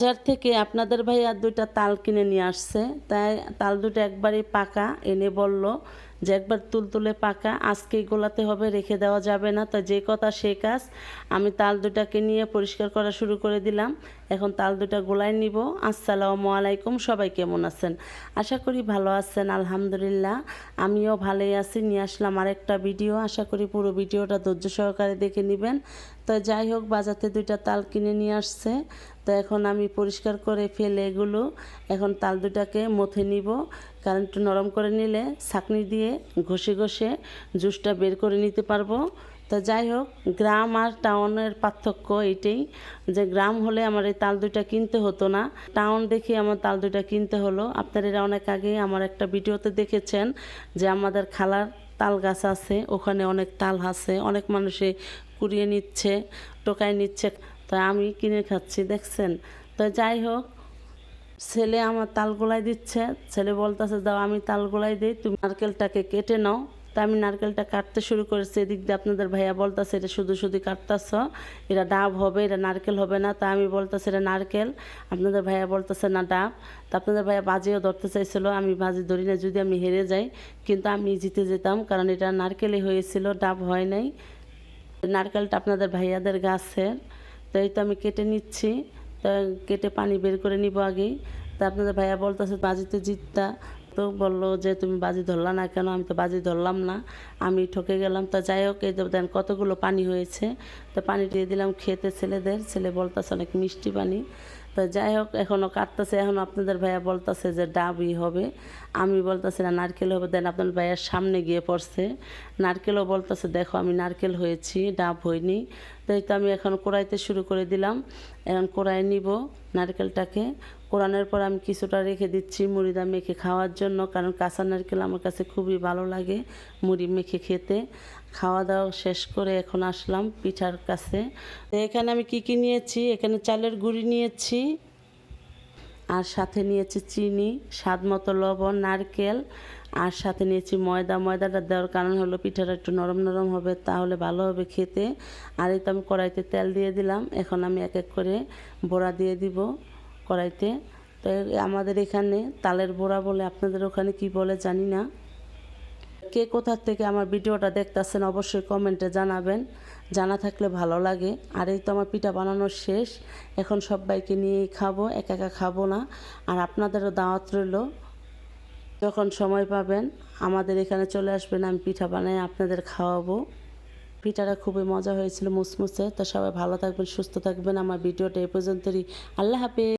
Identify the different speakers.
Speaker 1: বাজার থেকে আপনাদের ভাইয়া দুইটা তাল কিনে নিয়ে আসছে। তাই তাল দুটো একবারই পাকা, এনে বলল যে একবার তুলতুলে পাকা আজকেই গোলাতে হবে, রেখে দেওয়া যাবে না। তো যে কথা সে কাজ, আমি তাল দুটাকে নিয়ে পরিষ্কার করা শুরু করে দিলাম। এখন তাল দুটা গোলায় নিব। আসসালামু আলাইকুম, সবাই কেমন আছেন? আশা করি ভালো আছেন, আলহামদুলিল্লাহ। আমিও ভালোই আছি। নিয়ে আসলাম আরেকটা ভিডিও। আশা করি পুরো ভিডিওটা ধৈর্য সহকারে দেখে নেবেন। তো যাই হোক বাজাতে দুইটা তাল কিনে নিয়ে আসছে। তো এখন আমি পরিষ্কার করে ফেলে এগুলো। এখন তাল দুটাকে মথে নিব। কারণ একটু নরম করে নিলে ছাকনি দিয়ে ঘষে ঘষে জুসটা বের করে নিতে পারব। তো যাই হোক, গ্রাম আর টাউনের পার্থক্য এটাই যে গ্রাম হলে আমার এই তাল দুইটা কিনতে হতো না। টাউন দেখে আমার তাল দুইটা কিনতে হলো। আপনারা অনেক আগে আমার একটা ভিডিওতে দেখেছেন যে আমাদের খালার তাল গাছ আছে, ওখানে অনেক তাল আছে, অনেক মানুষে কুড়িয়ে নিচ্ছে, টোকায় নিচ্ছে। তো আমি কিনে খাচ্ছি, দেখছেন? তো যাই হোক, ছেলে আমার তাল গোলাই দিচ্ছে। ছেলে বলতেছে, দাও, আমি তাল গোলাই দিই, তুমি নারকেলটাকে কেটে নাও। তা আমি নারকেলটা কাটতে শুরু করেছি। এদিক দিয়ে আপনাদের ভাইয়া বলতেছে, এটা শুধু শুধু কাটতেছ, এটা ডাব হবে, এটা নারকেল হবে না। তা আমি বলতেছি, এটা নারকেল। আপনাদের ভাইয়া বলতেছে, না, ডাব। তা আপনাদের ভাইয়া বাজিও ধরতে চাইছিল, আমি বাজি ধরি না যদি আমি হেরে যাই, কিন্তু আমি জিতে যেতাম, কারণ এটা নারকেলই হয়েছিল, ডাব হয় নাই। নারকেলটা আপনাদের ভাইয়াদের গাছের তো এই তো আমি কেটে নিচ্ছি। তা কেটে পানি বের করে নিব আগেই তা আপনাদের ভাইয়া বলতেছে বাজিতে জিততা। তো বলল যে, তুমি বাজি ধরলা না কেন? আমি তো বাজি ধরলাম না। আমি ঠকে গেলাম। তা যাই হোক, এই দেন কতগুলো পানি হয়েছে। তো পানি দিয়ে দিলাম খেতে ছেলেদের। ছেলে বলতেছে, অনেক মিষ্টি পানি। তো যাই হোক এখনও কাটতেছে এখন আপনাদের ভাইয়া বলতেছে যে ডাবই হবে। আমি বলতেছি না, নারকেল হবে। দেন আপনার ভাইয়ার সামনে গিয়ে পড়ছে। নারকেলও বলতেছে, দেখো, আমি নারকেল হয়েছি, ডাব হইনি তো এই তো আমি এখন কোড়াইতে শুরু করে দিলাম। এখন কোড়াই নিব নারকেলটাকে। কোরানোর পর আমি কিছুটা রেখে দিচ্ছি মুড়িদা মেখে খাওয়ার জন্য, কারণ কাঁচা নারকেল আমার কাছে খুবই ভালো লাগে মুড়ি মেখে খেতে। খাওয়া দাওয়া শেষ করে এখন আসলাম পিঠার কাছে। তো এখানে আমি কি কি নিয়েছি? এখানে চালের গুঁড়ি নিয়েছি আর সাথে নিয়েছি চিনি, স্বাদ মতো লবণ, নারকেল আর সাথে নিয়েছি ময়দা। ময়দাটা দেওয়ার কারণ হলো পিঠাটা একটু নরম নরম হবে, তাহলে ভালো হবে খেতে। আর এই তো আমি কড়াইতে তেল দিয়ে দিলাম। এখন আমি এক এক করে বড়া দিয়ে দিব কড়াইতে। তো আমাদের এখানে তালের বড়া বলে আপনাদের ওখানে কি বলে জানি না। কে কোথা থেকে আমার ভিডিওটা দেখতেছেন অবশ্যই কমেন্টে জানাবেন। জানা থাকলে ভালো লাগে। আর এই তো আমার পিঠা বানানো শেষ। এখন সবাইকে নিয়েই খাব, একা একা খাব না। আর আপনাদেরও দাওয়াত রইল। যখন সময় পাবেন, আমাদের এখানে চলে আসবেন, আমি পিঠা বানাই আপনাদের খাওয়াবো। পিঠাটা খুবই মজা হয়েছিল মুসমুসে। তো সবাই ভালো থাকবেন, সুস্থ থাকবেন। আমার ভিডিওটা এ পর্যন্তই। আল্লাহ হাফেজ।